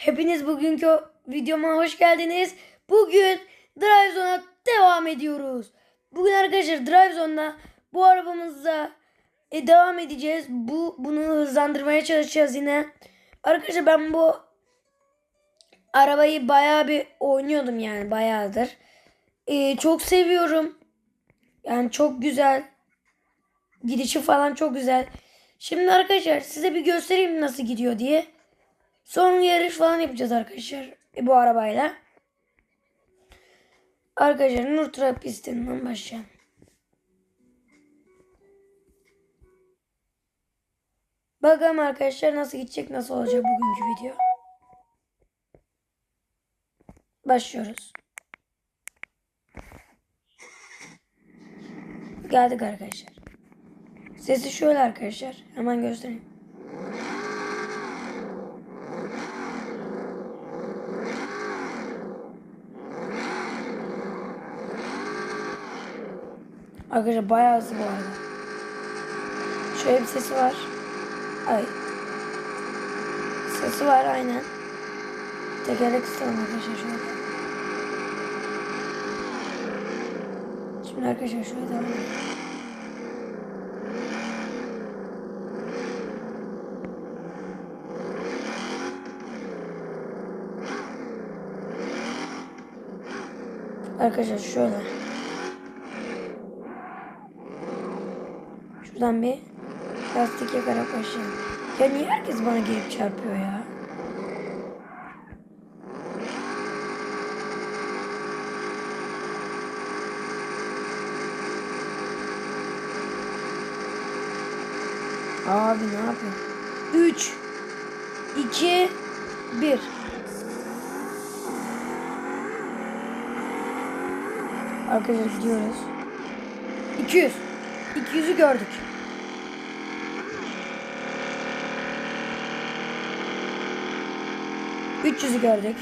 Hepiniz bugünkü videoma hoş geldiniz. Bugün Drive Zone'a devam ediyoruz. Bugün arkadaşlar Drive Zone'da bu arabamızla e, devam edeceğiz. Bu bunu hızlandırmaya çalışacağız yine. Arkadaşlar ben bu arabayı bayağı bir oynuyordum yani bayağıdır. E, çok seviyorum. Yani çok güzel. Gidişi falan çok güzel. Şimdi arkadaşlar size bir göstereyim nasıl gidiyor diye. Son yarış falan yapacağız arkadaşlar e, bu arabayla. Arkadaşlar Nur Trap pistinden başlayalım. Bakalım arkadaşlar nasıl gidecek, nasıl olacak bugünkü video. Başlıyoruz. Geldik arkadaşlar. Sesi şöyle arkadaşlar. Hemen göstereyim. Arkadaşlar bayağı hızlı bu arada. Şöyle bir sesi var. Ay. Sesi var aynen. Tekerlek kısalım arkadaşlar şöyle. Şimdi arkadaşlar şöyle devam edelim. Arkadaşlar şöyle. Şuradan bir lastik yakarak başlayalım. Ya niye herkes bana gelip çarpıyor ya? Abi ne yapıyor? 3 2 1 Arkadaşlar gidiyoruz. 200 200'ü gördük. Üç yüzü gördük.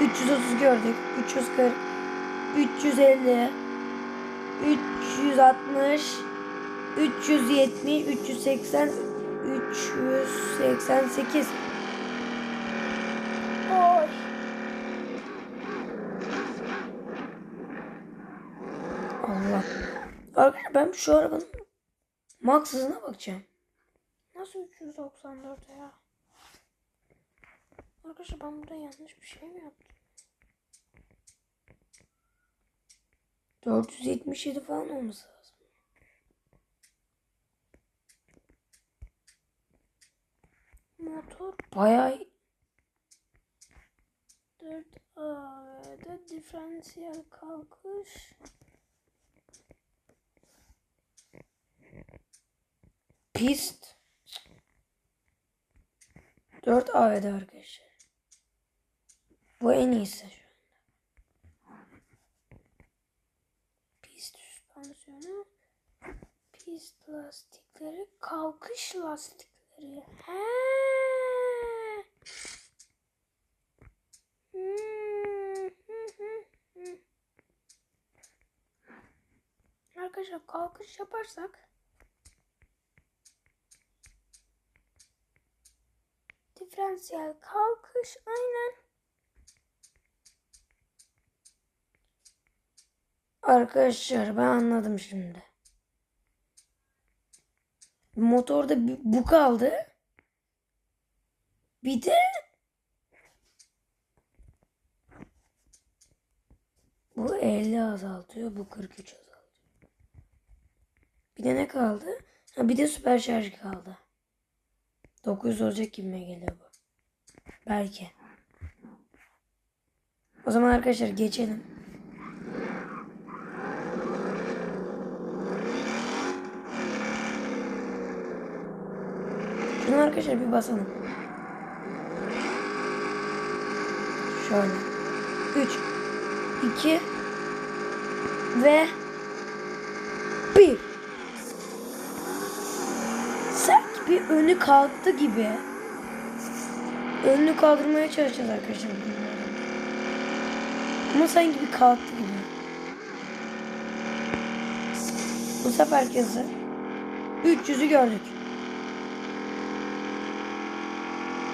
330 gördük. 340 350 360 370 380 388 Oy. Allah. Arkadaşlar ben şu arabanın max hızına bakacağım. Nasıl 394 ya? Arkadaşlar ben burada yanlış bir şey mi yaptım? 477 falan olması lazım. Motor Bayağı 4 A'da diferansiyel kalkış. pist 4 AV'de arkadaşlar. Bu en iyisi şu an. Pist süspansiyonu. Pist lastikleri. Kalkış lastikleri. He. Hmm. Arkadaşlar kalkış yaparsak diferansiyel kalkış aynen Arkadaşlar ben anladım şimdi. Motorda bu kaldı. Bir de bu 50 azaltıyor, bu 43 azaltıyor. Bir de ne kaldı? Ha bir de süper şarj kaldı. 900 olacak gibime geliyor bu. Belki. O zaman arkadaşlar geçelim. Şunu arkadaşlar bir basalım. Şöyle. 3 2 ve 1 Sanki bir önü kalktı gibi. Önünü kaldırmaya çalışacağız arkadaşlar. Ama sanki bir kalktı gibi. Bu sefer kızı 300'ü gördük.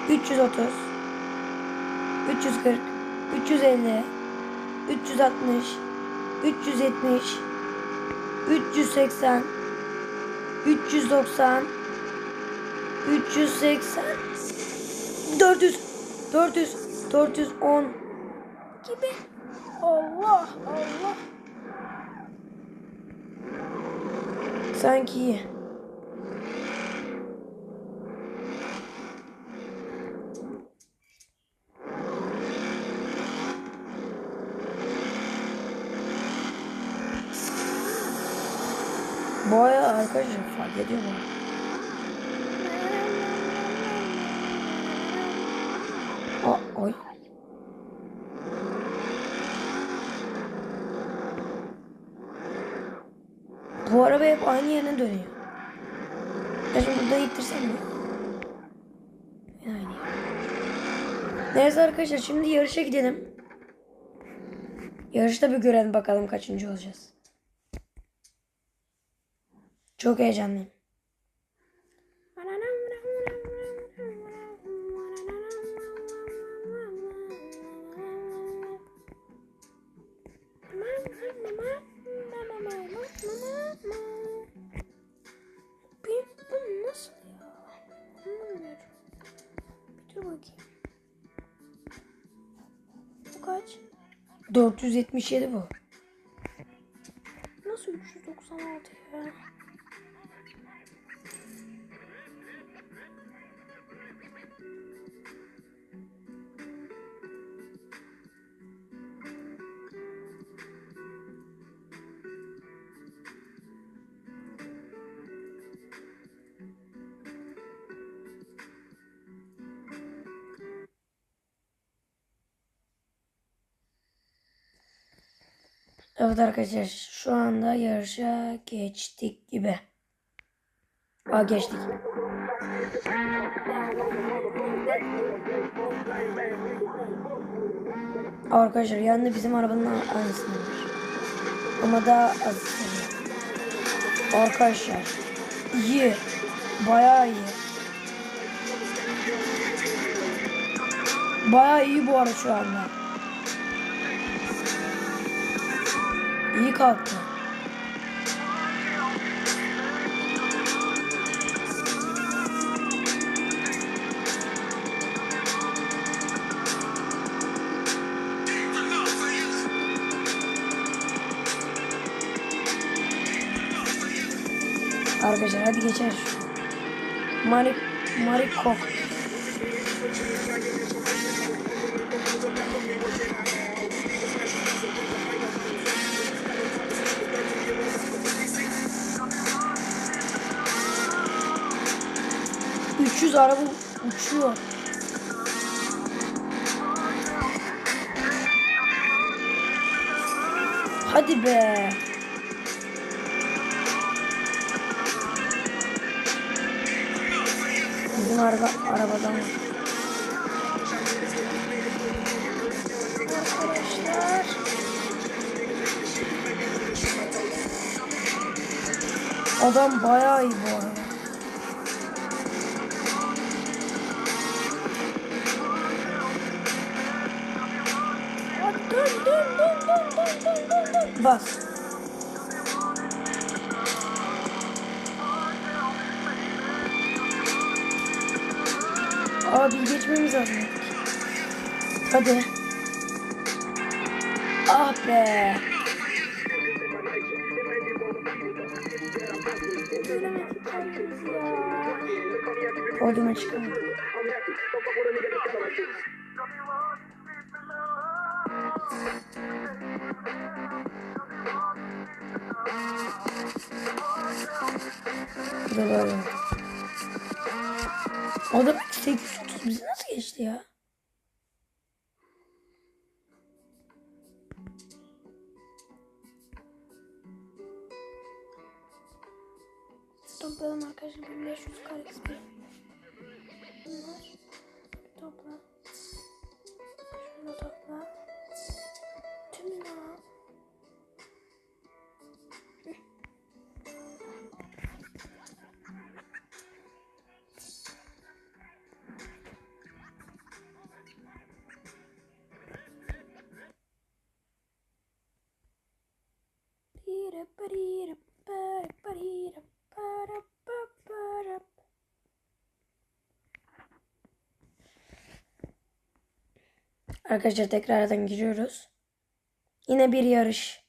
330 340 350 360 370 380 390 380 400 400 410 Gibi. Allah Allah. sanki iyi. Baya arkadaşlar fark ediyor mu? Aa, ay. Bu araba hep aynı yerine dönüyor. Ya şimdi burada ittirsem mi? Yani. Neyse arkadaşlar şimdi yarışa gidelim. Yarışta bir görelim bakalım kaçıncı olacağız. Çok heyecanlıyım. Bakayım. Bu kaç? 477 bu. Nasıl 396 ya? Evet arkadaşlar şu anda yarışa geçtik gibi. Aa geçtik. Arkadaşlar yanında bizim arabanın a- aynısını var. Ama daha az. Arkadaşlar iyi. Bayağı iyi. Bayağı iyi bu arada şu anda. İyi kalktı. Arkadaşlar hadi geçer. Marik Marik Kok. 300 araba uçuyor. Hadi be. Bizim araba arabadan var. Arkadaşlar. Adam bayağı iyi bu arada. Bak. Abi geçmemiz lazım. Hadi. Ah be. Podyuma çıkamadım. Bu da böyle. O da 830 bizi nasıl geçti ya? Toplayalım arkadaşlar 1500 kare XP. Bunlar Arkadaşlar tekrardan giriyoruz. Yine bir yarış.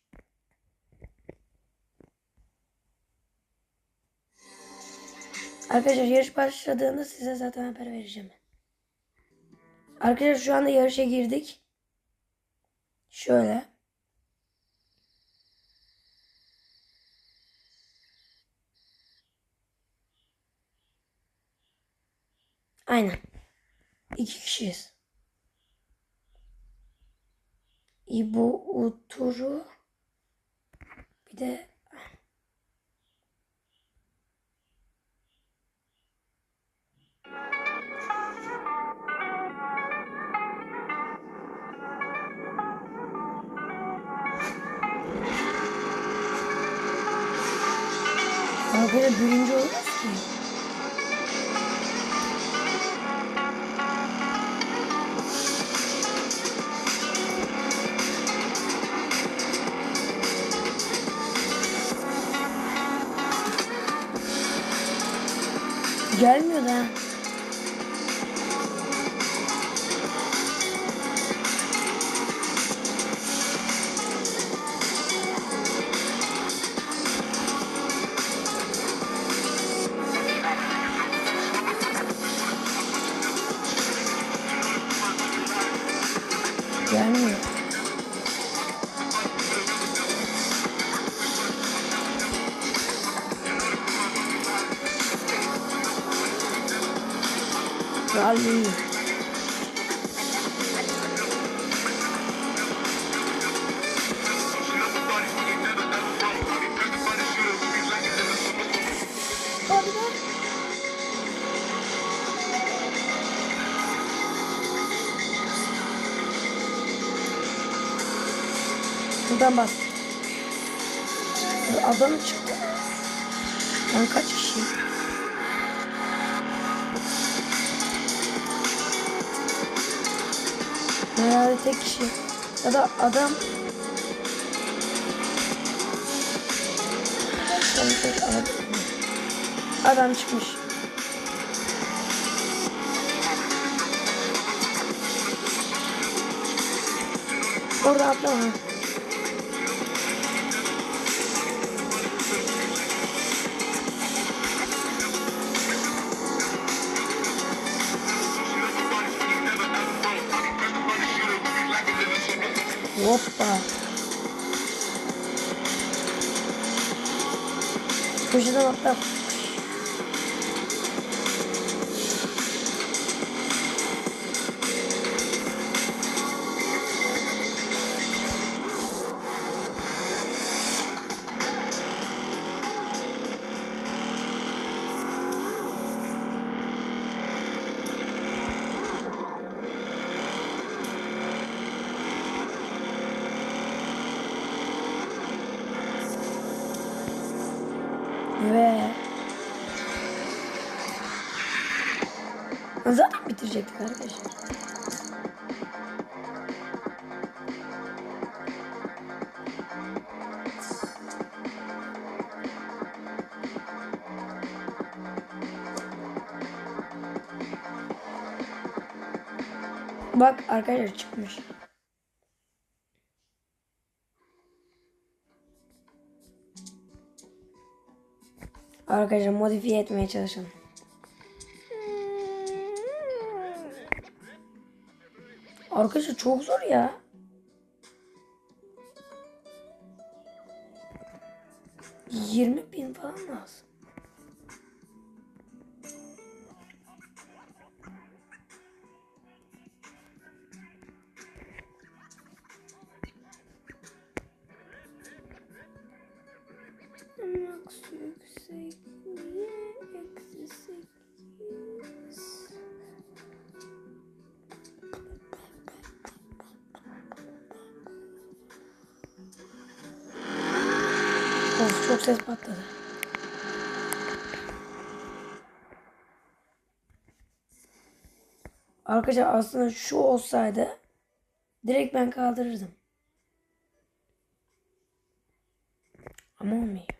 Arkadaşlar yarış başladığında size zaten haber vereceğim. Arkadaşlar şu anda yarışa girdik. Şöyle. Aynen. İki kişiyiz. İbo Uturu bir de böyle birinci olmaz ki. Gelmiyor. Rally. Adam çıktı. Ben kaç kişi? Herhalde tek kişi. Ya da adam. Adam çıkmış. Orada atlama. Hoppa. Köşeden atla. Ve zaten bitirecektik arkadaşlar. Bak arkadaşlar çıkmış. Arkadaşlar modifiye etmeye çalışalım. Arkadaşlar çok zor ya. Yirmi bin falan lazım. Of çok ses patladı. Arkadaşlar aslında şu olsaydı direkt ben kaldırırdım. Ama olmuyor.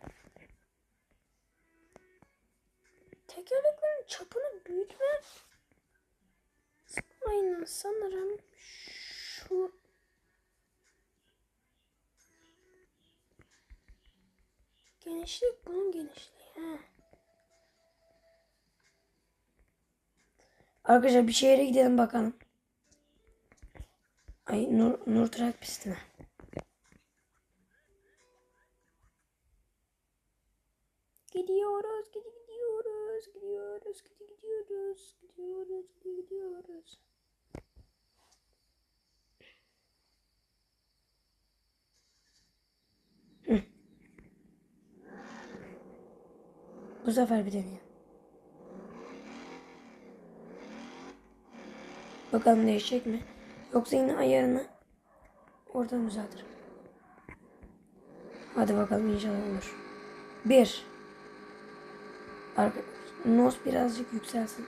Genişlik bunun genişliği. He. Arkadaşlar bir şehre gidelim bakalım. Ay Nur, Nur Trak pistine. Gidiyoruz, gidi gidiyoruz, gidiyoruz, gidi gidiyoruz, gidiyoruz, gidi gidiyoruz. Bu sefer bir deneyelim. Bakalım değişecek mi? Yoksa yine ayarını oradan düzeltirim. Hadi bakalım inşallah olur. Bir. Arka, nos birazcık yükselsin.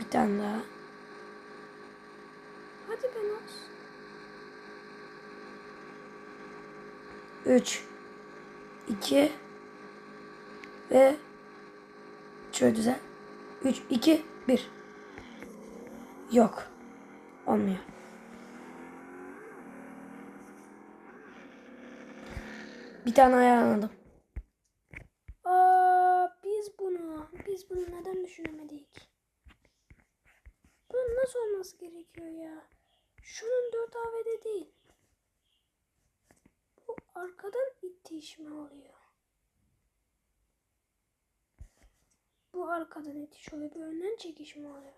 Bir tane daha. Hadi Benos. 3 2 ve şöyle düzel. 3 2 1 Yok. Olmuyor. Bir tane ayarladım. Aa, biz bunu, biz bunu neden düşünemedik? Bunun nasıl olması gerekiyor ya? Şunun 4 AVD değil. Arkadan itişme oluyor. Bu arkadan itiş oluyor. Bu önden çekişme oluyor.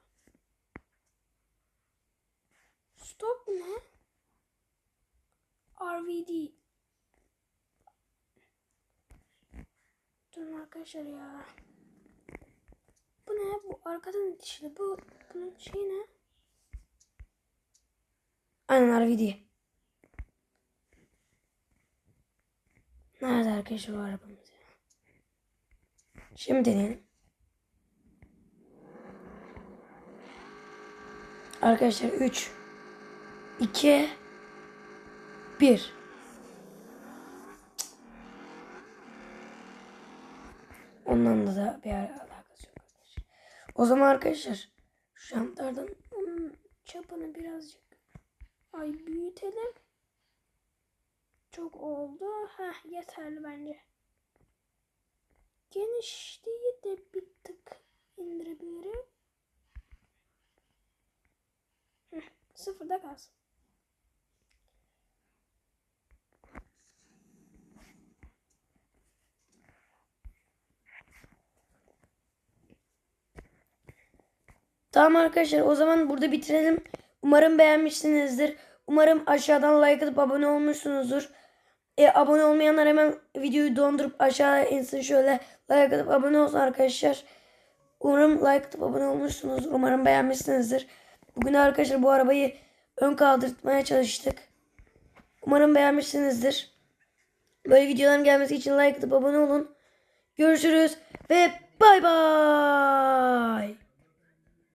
Stop ne? RVD. Durun arkadaşlar ya. Bu ne? Bu arkadan itişli. Bu bunun şey ne? Aynen RVD. Nerede arkadaşlar bu arabamız ya? Şimdi deneyelim. Arkadaşlar 3 2 1 Ondan da, da bir alakası yok arkadaşlar. O zaman arkadaşlar şu jantlardan çapını birazcık ay büyütelim. Çok oldu. Heh yeterli bence. Genişliği de bir tık indirebilirim. Heh, sıfırda kalsın. Tamam arkadaşlar o zaman burada bitirelim. Umarım beğenmişsinizdir. Umarım aşağıdan like atıp abone olmuşsunuzdur. E, abone olmayanlar hemen videoyu dondurup aşağıya insin şöyle like atıp abone olsun arkadaşlar. Umarım like atıp abone olmuşsunuzdur. Umarım beğenmişsinizdir. Bugün arkadaşlar bu arabayı ön kaldırtmaya çalıştık. Umarım beğenmişsinizdir. Böyle videoların gelmesi için like atıp abone olun. Görüşürüz ve bay bay.